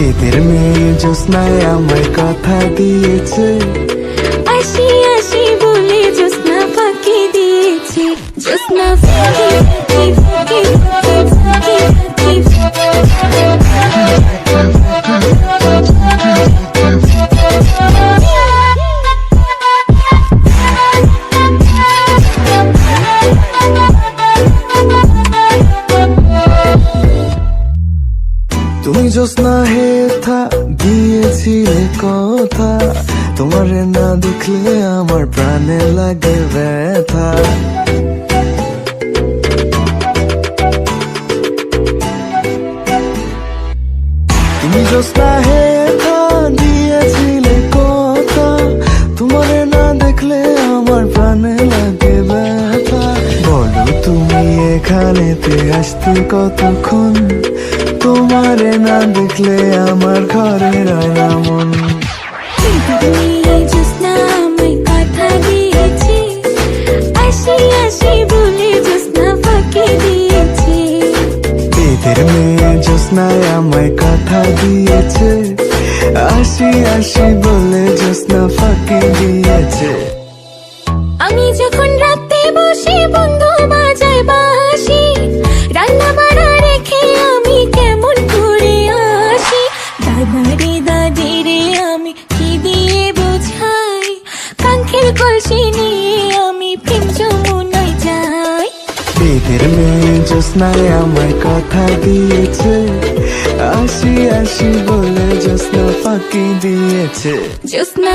এদের মেয়ে জোৎস্নায় আমায় কথা দিয়েছে আসিয়া জোৎস্না হে থা দিয়েছিলে কথা। তোমারে না দেখলে আমার প্রাণে লাগে ব্যথা। তুমি জোৎস্না হে থা দিয়েছিলে কথা। তোমারে না দেখলে আমার প্রাণে লাগে ব্যথা। বলো তুমি এখানেতে আসতে কতক্ষণ? তোমারে না দেখলে আমার ঘরে রয় মন। আমায় কথা দিয়েছে। আসি আসি বলে জোসনা ফাঁকি দিয়েছে। আমি যখন রাতে বসে বন্ধু এদের মেয়ে জোৎস্নায় আমায় কথা দিয়েছে আসি আসি বলে জ্যোৎস্না ফাঁকি দিয়েছে জোসনা